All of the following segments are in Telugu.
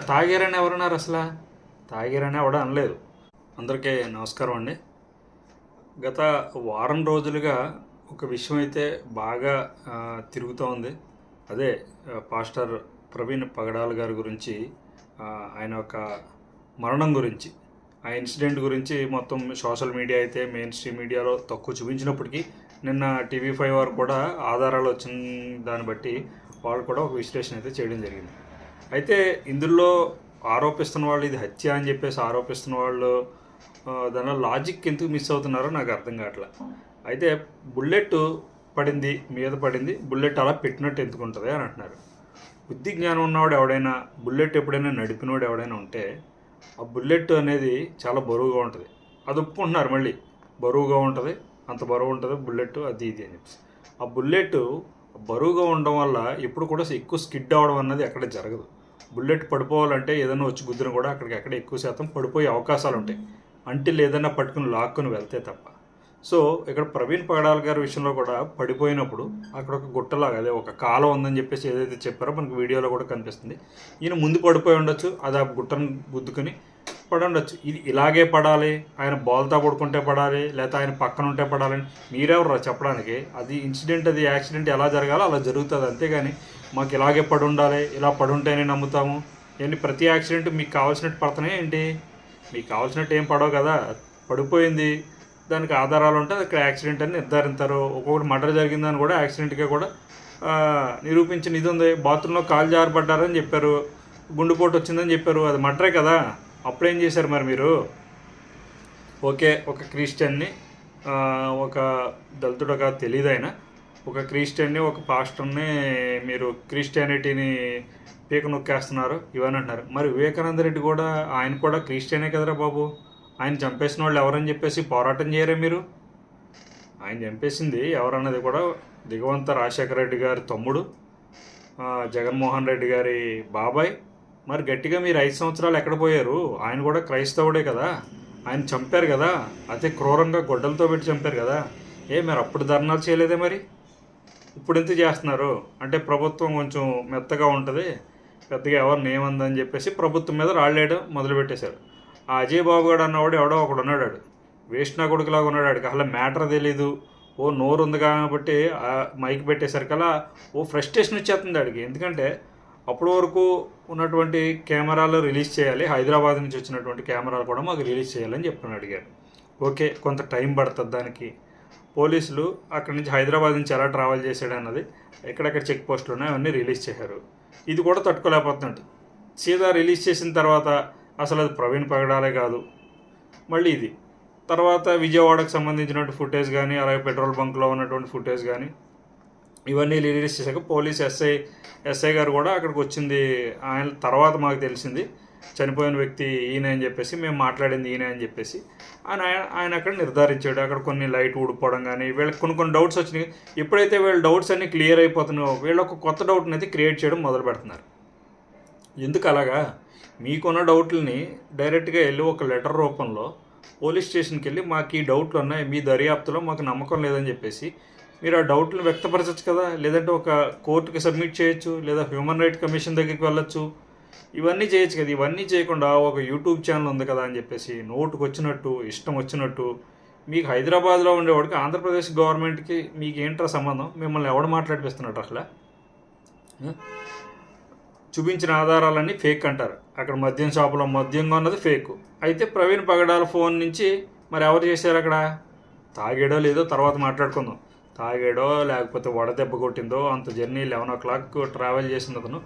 తాగారని ఎవరన్నారు అసలు? తాగారని ఎవడ అనలేదు. అందరికీ నమస్కారం అండి. గత వారం రోజులుగా ఒక విషయం అయితే బాగా తిరుగుతూ ఉంది. అదే పాస్టర్ ప్రవీణ్ పగడాల్ గారి గురించి ఆయన యొక్క మరణం గురించి ఆ ఇన్సిడెంట్ గురించి మొత్తం సోషల్ మీడియా అయితే మెయిన్ స్ట్రీమ్ మీడియాలో తక్కువ చూపించినప్పటికీ నిన్న టీవీ ఫైవ్ వారు కూడా ఆధారాలు వచ్చిన దాన్ని బట్టి వాళ్ళు కూడా ఒక విశ్లేషణ అయితే చేయడం జరిగింది. అయితే ఇందులో ఆరోపిస్తున్న వాళ్ళు ఇది హత్య అని చెప్పేసి ఆరోపిస్తున్న వాళ్ళు దానిలో లాజిక్ ఎందుకు మిస్ అవుతున్నారో నాకు అర్థం కావట్లే. అయితే బుల్లెట్ పడింది మీద పడింది బుల్లెట్ అలా పెట్టినట్టు ఎందుకు ఉంటుంది అని అంటున్నారు. బుద్ధి జ్ఞానం ఉన్నవాడు ఎవడైనా బుల్లెట్ ఎప్పుడైనా నడిపినవాడు ఎవడైనా ఉంటే ఆ బుల్లెట్ అనేది చాలా బరువుగా ఉంటుంది. అది ఒప్పుకుంటున్నారు మళ్ళీ. బరువుగా ఉంటుంది అంత బరువు ఉంటుంది బుల్లెట్ అది ఇది అని చెప్పేసి. ఆ బుల్లెట్ బరువుగా ఉండడం వల్ల ఎప్పుడు కూడా ఎక్కువ స్కిడ్ అవ్వడం అన్నది ఎక్కడ జరగదు. బుల్లెట్ పడిపోవాలంటే ఏదైనా వచ్చి గుద్దిన కూడా అక్కడికి అక్కడ ఎక్కువ శాతం పడిపోయే అవకాశాలు ఉంటాయి. అంటిల్ ఏదైనా పట్టుకుని లాక్కుని వెళ్తే తప్ప. సో ఇక్కడ ప్రవీణ్ పగడాల్ గారి విషయంలో కూడా పడిపోయినప్పుడు అక్కడ ఒక గుట్టలాగా అదే ఒక కాలం ఉందని చెప్పేసి ఏదైతే చెప్పారో మనకు వీడియోలో కూడా కనిపిస్తుంది. ఈయన ముందు పడిపోయి ఉండొచ్చు అది ఆ గుట్టను గుద్దుకుని పడి ఉండొచ్చు ఇది ఇలాగే పడాలి ఆయన బాల్తో పడుకుంటే పడాలి లేకపోతే ఆయన పక్కన ఉంటే పడాలని మీరెవరు చెప్పడానికి? అది ఇన్సిడెంట్ అది యాక్సిడెంట్ ఎలా జరగాలో అలా జరుగుతుంది అంతేగాని మాకు ఇలాగే పడి ఉండాలి ఇలా పడి ఉంటేనే నమ్ముతాము. ఏంటి ప్రతి యాక్సిడెంట్ మీకు కావాల్సినట్టు పడుతున్నాయి ఏంటి? మీకు కావాల్సినట్టు ఏం పడవు కదా. పడిపోయింది. దానికి ఆధారాలు ఉంటే అది యాక్సిడెంట్ అని నిర్ధారిస్తారు ఒక్కొక్కటి మర్డర్ జరిగిందని కూడా యాక్సిడెంట్గా కూడా నిరూపించిన ఇది ఉంది. బాత్రూంలో కాలు జారిపడ్డారని చెప్పారు. గుండెపోటు వచ్చిందని చెప్పారు. అది మటరే కదా. అప్పుడేం చేశారు మరి మీరు? ఓకే ఒక క్రిస్టియన్ని ఒక దళితుడుగా తెలియదు ఆయన ఒక క్రిస్టియన్ని ఒక పాస్టర్ని మీరు క్రిస్టియానిటీని పీక నొక్కేస్తున్నారు ఇవని అంటున్నారు. మరి వివేకానంద రెడ్డి కూడా ఆయన కూడా క్రిస్టియనే కదరా బాబు? ఆయన చంపేసిన వాళ్ళు ఎవరని చెప్పేసి పోరాటం చేయరే మీరు? ఆయన చంపేసింది ఎవరన్నది కూడా దిగవంత రాజశేఖర రెడ్డి గారి తమ్ముడు జగన్మోహన్ రెడ్డి గారి బాబాయ్. మరి గట్టిగా మీరు ఐదు సంవత్సరాలు ఎక్కడ పోయారు? ఆయన కూడా క్రైస్తవుడే కదా. ఆయన చంపారు కదా. అదే క్రూరంగా గొడ్డలతో పెట్టి చంపారు కదా. ఏ మీరు అప్పుడు ధర్నాలు చేయలేదే మరి? ఇప్పుడు ఎంత చేస్తున్నారు? అంటే ప్రభుత్వం కొంచెం మెత్తగా ఉంటుంది. పెద్దగా ఎవరిని ఏమందని చెప్పేసి ప్రభుత్వం మీద రాళ్ళేయడం మొదలుపెట్టేశారు. ఆ అజయ్ బాబు గారు అన్నవాడు ఎవడో ఒకడు ఉన్నాడు వేస్ట్ నా కొడుకులాగా ఉన్నాడు ఆడికి అసలు మ్యాటర్ తెలీదు. ఓ నోరు ఉంది కాబట్టి మైక్ పెట్టేసరికల్లా ఓ ఫ్రస్ట్రేషన్ వచ్చేస్తుంది ఆడికి. ఎందుకంటే అప్పటి వరకు ఉన్నటువంటి కెమెరాలు రిలీజ్ చేయాలి. హైదరాబాద్ నుంచి వచ్చినటువంటి కెమెరాలు కూడా మాకు రిలీజ్ చేయాలని చెప్పని అడిగారు. ఓకే కొంత టైం పడుతుంది దానికి. పోలీసులు అక్కడి నుంచి హైదరాబాద్ నుంచి ఎలా ట్రావెల్ చేశాడు అన్నది ఎక్కడెక్కడ చెక్ పోస్టులు ఉన్నాయో అవన్నీ రిలీజ్ చేశారు. ఇది కూడా తట్టుకోలేకపోతున్నాడు. సీదా రిలీజ్ చేసిన తర్వాత అసలు అది ప్రవీణ్ పగడాలే కాదు. మళ్ళీ ఇది. తర్వాత విజయవాడకు సంబంధించినటువంటి ఫుటేజ్ కానీ అలాగే పెట్రోల్ బంక్లో ఉన్నటువంటి ఫుటేజ్ కానీ ఇవన్నీ రిలీజ్ చేశాక పోలీస్ ఎస్ఐ ఎస్ఐ గారు కూడా అక్కడికి వచ్చింది. ఆయన తర్వాత మాకు తెలిసింది చనిపోయిన వ్యక్తి ఈయన అని చెప్పేసి మేము మాట్లాడింది ఈయన అని చెప్పేసి. ఆయన ఆయన అక్కడ నిర్ధారించాడు. అక్కడ కొన్ని లైట్ ఊడిపోవడం కానీ వీళ్ళకి కొన్ని కొన్ని డౌట్స్ వచ్చినాయి. ఎప్పుడైతే వీళ్ళ డౌట్స్ అన్నీ క్లియర్ అయిపోతున్నాయో వీళ్ళు ఒక కొత్త డౌట్ని అయితే క్రియేట్ చేయడం మొదలు పెడుతున్నారు. ఎందుకు అలాగా? మీకున్న డౌట్లని డైరెక్ట్గా వెళ్ళి ఒక లెటర్ రూపంలో పోలీస్ స్టేషన్కి వెళ్ళి మాకు ఈ డౌట్లు ఉన్నాయి మీ దర్యాప్తులో మాకు నమ్మకం లేదని చెప్పేసి మీరు ఆ డౌట్లు వ్యక్తపరచచ్చు కదా? లేదంటే ఒక కోర్టుకి సబ్మిట్ చేయొచ్చు లేదా హ్యూమన్ రైట్ కమిషన్ దగ్గరికి వెళ్ళొచ్చు? ఇవన్నీ చేయొచ్చు కదా. ఇవన్నీ చేయకుండా ఒక యూట్యూబ్ ఛానల్ ఉంది కదా అని చెప్పేసి నోటుకు వచ్చినట్టు ఇష్టం వచ్చినట్టు మీకు హైదరాబాద్లో ఉండేవాడికి ఆంధ్రప్రదేశ్ గవర్నమెంట్కి మీకు ఏంట్రా సంబంధం? మిమ్మల్ని ఎవడు మాట్లాడిపిస్తున్నట్టు అసలు? చూపించిన ఆధారాలన్నీ ఫేక్ అంటారు. అక్కడ మద్యం షాపులో మద్యంగా ఉన్నది ఫేక్. అయితే ప్రవీణ్ పగడాల ఫోన్ నుంచి మరి ఎవరు చేశారు అక్కడ? తాగేడో లేదో తర్వాత మాట్లాడుకుందాం. తాగాడో లేకపోతే వడదెబ్బ కొట్టిందో అంత journey eleven o'clock travel చేసిన అతను.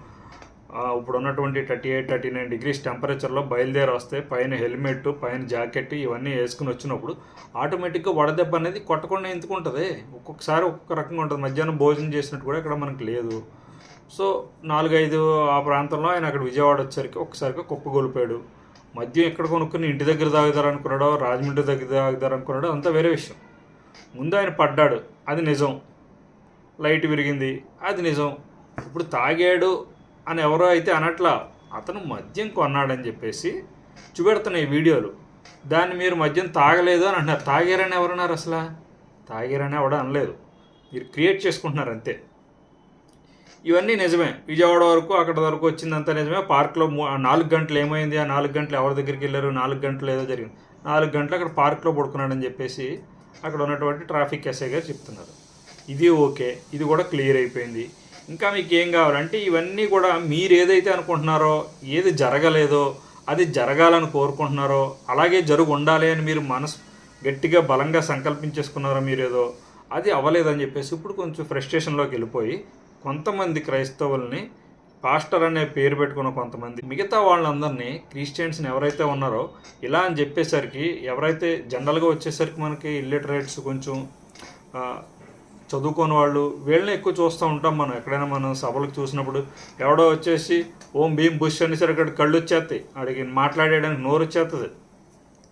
ఇప్పుడు ఉన్నటువంటి thirty eight thirty nine degrees టెంపరేచర్లో బయలుదేరి వస్తే పైన హెల్మెట్ పైన జాకెట్ ఇవన్నీ వేసుకుని వచ్చినప్పుడు ఆటోమేటిక్గా వడదెబ్బ అనేది కొట్టకుండా ఎందుకు ఉంటుంది? ఒక్కొక్కసారి ఒక్కొక్క రకంగా ఉంటుంది. మధ్యాహ్నం భోజనం చేసినట్టు కూడా ఇక్కడ మనకు లేదు. సో నాలుగైదు ఆ ప్రాంతంలో ఆయన అక్కడ విజయవాడ వచ్చేసరికి ఒక్కసారిగా కుప్పగొలిపాడు మద్యం ఎక్కడ కొనుక్కుని ఇంటి దగ్గర తాగుతారు అనుకున్నాడో రాజమండ్రి దగ్గర తాగుతారు అనుకున్నాడో అంతా వేరే విషయం. ముందు ఆయన పడ్డాడు. అది నిజం. లైట్ విరిగింది. అది నిజం. ఇప్పుడు తాగాడు అని ఎవరో అయితే అనట్లా అతను మద్యం కొన్నాడని చెప్పేసి చూపెడుతున్నాయి వీడియోలు. దాన్ని మీరు మద్యం తాగలేదు అని అంటున్నారు. తాగారని ఎవరన్నారు అసలు? తాగారని ఎవడ అనలేదు. మీరు క్రియేట్ చేసుకుంటున్నారు అంతే. ఇవన్నీ నిజమే. విజయవాడ వరకు అక్కడ వరకు వచ్చిందంతా నిజమే. పార్క్లో నాలుగు గంటలు ఏమైంది? ఆ నాలుగు గంటలు ఎవరి దగ్గరికి వెళ్ళారు? నాలుగు గంటలు ఏదో జరిగింది. నాలుగు గంటలు అక్కడ పార్క్లో పడుకున్నాడని చెప్పేసి అక్కడ ఉన్నటువంటి ట్రాఫిక్ ఎస్ఐ గారు చెప్తున్నారు. ఇది ఓకే ఇది కూడా క్లియర్ అయిపోయింది. ఇంకా మీకు ఏం కావాలంటే ఇవన్నీ కూడా మీరు ఏదైతే అనుకుంటున్నారో ఏది జరగలేదో అది జరగాలని కోరుకుంటున్నారో అలాగే జరుగు ఉండాలి అని మీరు మనసు గట్టిగా బలంగా సంకల్పించేసుకున్నారో మీరు ఏదో అది అవ్వలేదని చెప్పేసి ఇప్పుడు కొంచెం ఫ్రస్ట్రేషన్లోకి వెళ్ళిపోయి కొంతమంది క్రైస్తవుల్ని పాస్టర్ అనే పేరు పెట్టుకున్న కొంతమంది. మిగతా వాళ్ళందరినీ క్రిస్టియన్స్ని ఎవరైతే ఉన్నారో ఇలా అని చెప్పేసరికి ఎవరైతే జనరల్గా వచ్చేసరికి మనకి ఇల్లిటరేట్స్ కొంచెం చదువుకోని వాళ్ళు వీళ్ళని ఎక్కువ చూస్తూ ఉంటాం మనం. ఎక్కడైనా మనం సభలకు చూసినప్పుడు ఎవడో వచ్చేసి ఓం భీమ్ బుష్ అనేసరికి అక్కడ కళ్ళు వచ్చేస్తాయి అడిగి మాట్లాడేయడానికి నోరు వచ్చేస్తుంది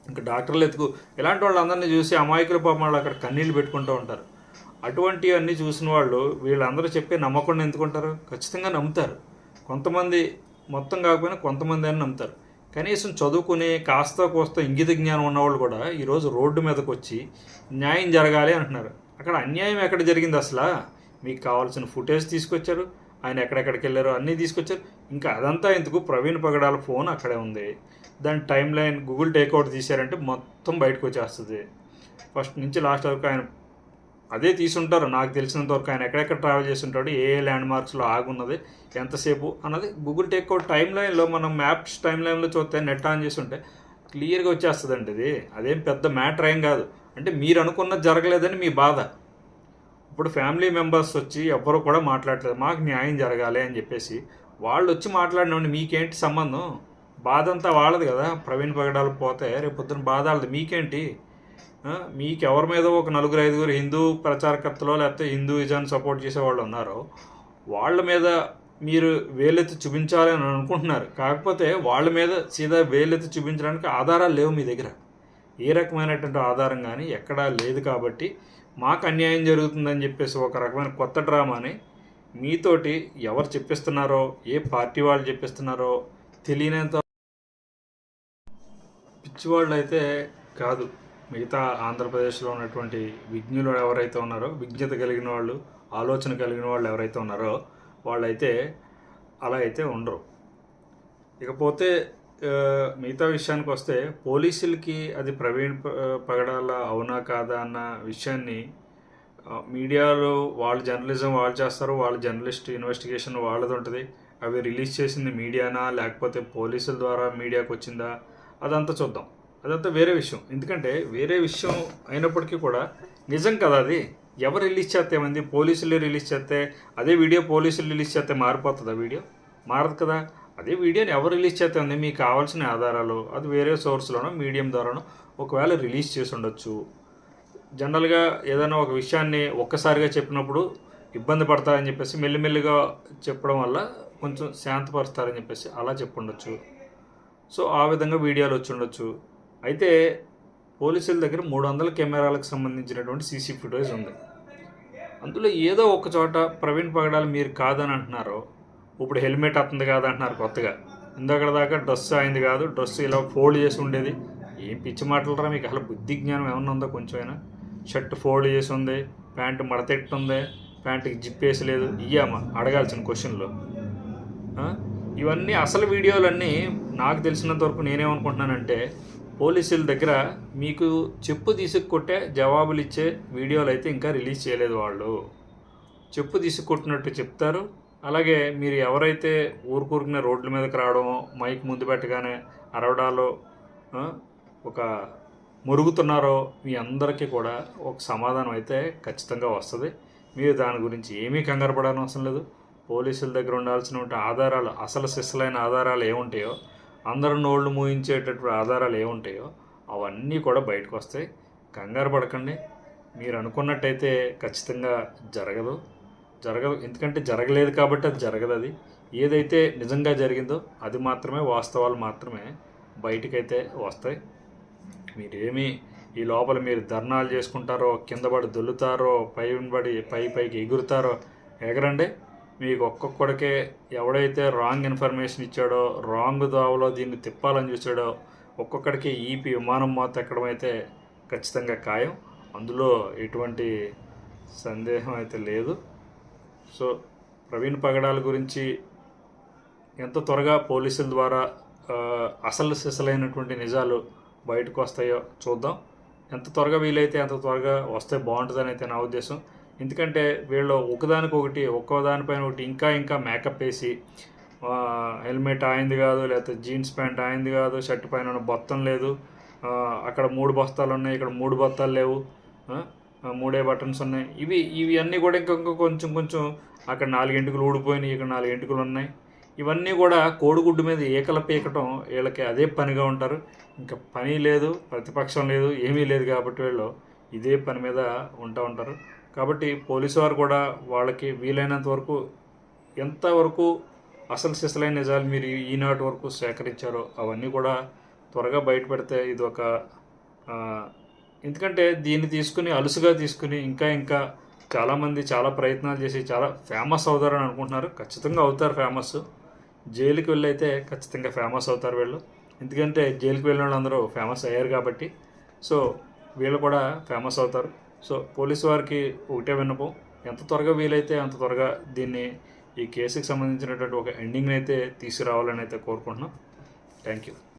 ఇంకా డాక్టర్లు ఎత్తుకు ఇలాంటి వాళ్ళందరినీ చూసి అమాయకుల పాపం వాళ్ళు అక్కడ కన్నీళ్ళు పెట్టుకుంటూ ఉంటారు. అటువంటివన్నీ చూసిన వాళ్ళు వీళ్ళందరూ చెప్పే నమ్మకుండా ఎందుకుంటారు ఖచ్చితంగా నమ్ముతారు. కొంతమంది మొత్తం కాకపోయినా కొంతమంది అని నమ్ముతారు. కనీసం చదువుకునే కాస్త కోస్త ఇంగిత జ్ఞానం ఉన్నవాళ్ళు కూడా ఈరోజు రోడ్డు మీదకి వచ్చి న్యాయం జరగాలి అంటున్నారు. అక్కడ అన్యాయం ఎక్కడ జరిగింది అసలు? మీకు కావాల్సిన ఫుటేజ్ తీసుకొచ్చారు ఆయన ఎక్కడెక్కడికి వెళ్ళారు అన్నీ తీసుకొచ్చారు. ఇంకా అదంతా ఎందుకు? ప్రవీణ్ పగడాల ఫోన్ అక్కడే ఉంది. దాని టైం లైన్ గూగుల్ టేక్అవుట్ తీశారంటే మొత్తం బయటకు వచ్చేస్తుంది. ఫస్ట్ నుంచి లాస్ట్ వరకు ఆయన అదే తీసుంటారు. నాకు తెలిసినంత వరకు ఆయన ఎక్కడెక్కడ ట్రావెల్ చేసి ఉంటాడు ఏ ఏ ల్యాండ్ మార్క్స్లో ఆగున్నది ఎంతసేపు అన్నది గూగుల్ టేక్అవుట్ టైం లైన్లో మనం మ్యాప్స్ టైం లైన్లో చూస్తే నెట్ ఆన్ చేసి ఉంటే క్లియర్గా వచ్చేస్తుందండి ఇది. అదేం పెద్ద మ్యాటర్ ఏం కాదు. అంటే మీరు అనుకున్నది జరగలేదని మీ బాధ. ఇప్పుడు ఫ్యామిలీ మెంబర్స్ వచ్చి ఎవ్వరు కూడా మాట్లాడలేదు మాకు న్యాయం జరగాలి అని చెప్పేసి వాళ్ళు వచ్చి మాట్లాడినండి మీకేంటి సంబంధం? బాధ అంతా వాళ్ళది కదా. ప్రవీణ్ పగడాలు పోతే రేపు పొద్దున బాధ వాళ్ళది. మీకేంటి? మీకు ఎవరి మీద ఒక నలుగురు ఐదుగురు హిందూ ప్రచారకర్తలో లేకపోతే హిందూయిజాన్ని సపోర్ట్ చేసే వాళ్ళు ఉన్నారో వాళ్ళ మీద మీరు వేలెత్తి చూపించాలని అనుకుంటున్నారు. కాకపోతే వాళ్ళ మీద సీదా వేలెత్తి చూపించడానికి ఆధారాలు లేవు మీ దగ్గర. ఏ రకమైనటువంటి ఆధారం కానీ ఎక్కడా లేదు కాబట్టి మాకు అన్యాయం జరుగుతుందని చెప్పేసి ఒక రకమైన కొత్త డ్రామాని మీతోటి ఎవరు చెప్పిస్తున్నారో ఏ పార్టీ వాళ్ళు చెప్పిస్తున్నారో తెలియనంత పిచ్చివాళ్ళు అయితే కాదు. మిగతా ఆంధ్రప్రదేశ్లో ఉన్నటువంటి విజ్ఞులు ఎవరైతే ఉన్నారో విజ్ఞత కలిగిన వాళ్ళు ఆలోచన కలిగిన వాళ్ళు ఎవరైతే ఉన్నారో వాళ్ళైతే అలా అయితే ఉండరు. ఇకపోతే మిగతా విషయానికి వస్తే పోలీసులకి అది ప్రవీణ్ పగడాల అవునా కాదా అన్న విషయాన్ని మీడియాలో వాళ్ళు జర్నలిజం వాళ్ళు చేస్తారు వాళ్ళ జర్నలిస్ట్ ఇన్వెస్టిగేషన్ వాళ్ళది ఉంటుంది. అవి రిలీజ్ చేసింది మీడియానా లేకపోతే పోలీసుల ద్వారా మీడియాకు వచ్చిందా అదంతా చూద్దాం. అదంతా వేరే విషయం. ఎందుకంటే వేరే విషయం అయినప్పటికీ కూడా నిజం కదా అది? ఎవరు రిలీజ్ చేస్తే ఏమైంది? పోలీసులు రిలీజ్ చేస్తే అదే వీడియో పోలీసులు రిలీజ్ చేస్తే మారిపోతుందా వీడియో? మారదు కదా. అదే వీడియోని ఎవరు రిలీజ్ చేస్తే ఉంది? మీకు కావాల్సిన ఆధారాలు అది వేరే సోర్స్లోనో మీడియం ద్వారానో ఒకవేళ రిలీజ్ చేసి ఉండొచ్చు. జనరల్గా ఏదైనా ఒక విషయాన్ని ఒక్కసారిగా చెప్పినప్పుడు ఇబ్బంది పడతారని చెప్పేసి మెల్లిమెల్లిగా చెప్పడం వల్ల కొంచెం శాంతపరుస్తారని చెప్పేసి అలా చెప్పుండొచ్చు. సో ఆ విధంగా వీడియోలు వచ్చి ఉండొచ్చు. అయితే పోలీసుల దగ్గర మూడు వందల కెమెరాలకు సంబంధించినటువంటి సీసీ ఫుటేజ్ ఉంది. అందులో ఏదో ఒక చోట ప్రవీణ్ పగడాలు మీరు కాదని అంటున్నారు ఇప్పుడు హెల్మెట్ వస్తుంది కాదు అంటున్నారు కొత్తగా. ఇందాక దాకా డ్రెస్ అయింది కాదు డ్రెస్ ఇలా ఫోల్డ్ చేసి ఉండేది. ఏం పిచ్చి మాటలరా మీకు? అసలు బుద్ధి జ్ఞానం ఏమన్నా ఉందా కొంచెమైనా? షర్ట్ ఫోల్డ్ చేసి ఉంది ప్యాంటు మడతెట్టుంది ప్యాంటుకి జిప్ వేసలేదు ఇయ్యామా అడగాల్సిన క్వశ్చన్లో. ఇవన్నీ అసలు వీడియోలన్నీ నాకు తెలిసినంత వరకు నేనేమనుకుంటున్నానంటే పోలీసుల దగ్గర మీకు చెప్పు తీసుకొట్టే జవాబులు ఇచ్చే వీడియోలు అయితే ఇంకా రిలీజ్ చేయలేదు వాళ్ళు. చెప్పు తీసుకొట్టినట్టు చెప్తారు. అలాగే మీరు ఎవరైతే ఊరుకూరుకునే రోడ్ల మీదకి రావడం మైక్ ముందు పెట్టగానే అరవడాలో ఒక మురుగుతున్నారో మీ అందరికీ కూడా ఒక సమాధానం అయితే ఖచ్చితంగా వస్తుంది. మీరు దాని గురించి ఏమీ కంగారు పడాల్సిన అవసరం లేదు. పోలీసుల దగ్గర ఉండాల్సిన ఆధారాలు అసలు సిస్సలైన ఆధారాలు ఏముంటాయో అందరూ నోళ్ళు మూయించేటటువంటి ఆధారాలు ఏముంటాయో అవన్నీ కూడా బయటకు వస్తాయి. కంగారు పడకండి. మీరు అనుకున్నట్టయితే ఖచ్చితంగా జరగదు. జరగదు. ఎందుకంటే జరగలేదు కాబట్టి అది జరగదు అది. ఏదైతే నిజంగా జరిగిందో అది మాత్రమే వాస్తవాలు మాత్రమే బయటకైతే వస్తాయి. మీరేమి ఈ లోపల మీరు ధర్నాలు చేసుకుంటారో కింద పడి దొల్లుతారో పై పడి పై పైకి ఎగురుతారో ఎగరండి. మీకు ఒక్కొక్కడికే ఎవడైతే రాంగ్ ఇన్ఫర్మేషన్ ఇచ్చాడో రాంగ్ దోవలో దీన్ని తిప్పాలని చూసాడో ఒక్కొక్కడికి ఈపీ విమానం మాత ఎక్కడం అయితే ఖచ్చితంగా ఖాయం. అందులో ఎటువంటి సందేహం అయితే లేదు. సో ప్రవీణ్ పగడాల గురించి ఎంత త్వరగా పోలీసుల ద్వారా అసలు సిసలైనటువంటి నిజాలు బయటకు వస్తాయో చూద్దాం. ఎంత త్వరగా వీలైతే అంత త్వరగా వస్తే బాగుంటుందని అయితే నా ఉద్దేశం. ఎందుకంటే వీళ్ళు ఒకదానికొకటి ఒక్కో దానిపైన ఒకటి ఇంకా ఇంకా మేకప్ వేసి హెల్మెట్ ఆయింది కాదు లేకపోతే జీన్స్ ప్యాంట్ ఆయింది కాదు షర్ట్ పైన ఉన్న బొత్తం లేదు అక్కడ మూడు బస్తాలు ఉన్నాయి ఇక్కడ మూడు బత్తాలు లేవు మూడే బటన్స్ ఉన్నాయి. ఇవి ఇవి అన్నీ కూడా ఇంకా ఇంకా కొంచెం కొంచెం అక్కడ నాలుగింటికలు ఊడిపోయినాయి ఇక్కడ నాలుగు ఎంటుకలు ఉన్నాయి. ఇవన్నీ కూడా కోడిగుడ్డు మీద ఏకల పీకటం వీళ్ళకి అదే పనిగా ఉంటారు. ఇంకా పని లేదు ప్రతిపక్షం లేదు ఏమీ లేదు కాబట్టి వీళ్ళు ఇదే పని మీద ఉంటా ఉంటారు. కాబట్టి పోలీసు వారు కూడా వాళ్ళకి వీలైనంత వరకు ఎంతవరకు అసలు సిసలైన నిజాలు మీరు ఈనాటి వరకు సేకరించారో అవన్నీ కూడా త్వరగా బయట పెడితే ఇది ఒక ఎందుకంటే దీన్ని తీసుకుని అలుసుగా తీసుకుని ఇంకా ఇంకా చాలామంది చాలా ప్రయత్నాలు చేసి చాలా ఫేమస్ అవుతారని అనుకుంటున్నారు. ఖచ్చితంగా అవుతారు ఫేమస్. జైలుకి వెళ్ళైతే ఖచ్చితంగా ఫేమస్ అవుతారు వీళ్ళు. ఎందుకంటే జైలుకి వెళ్ళిన వాళ్ళందరూ ఫేమస్ అయ్యారు కాబట్టి. సో వీళ్ళు కూడా ఫేమస్ అవుతారు. సో పోలీసు వారికి ఒకటే విన్నపం. ఎంత త్వరగా వీలైతే అంత త్వరగా దీన్ని ఈ కేసుకి సంబంధించినటువంటి ఒక ఎండింగ్ని అయితే తీసుకురావాలని అయితే కోరుకుంటున్నాం. Thank you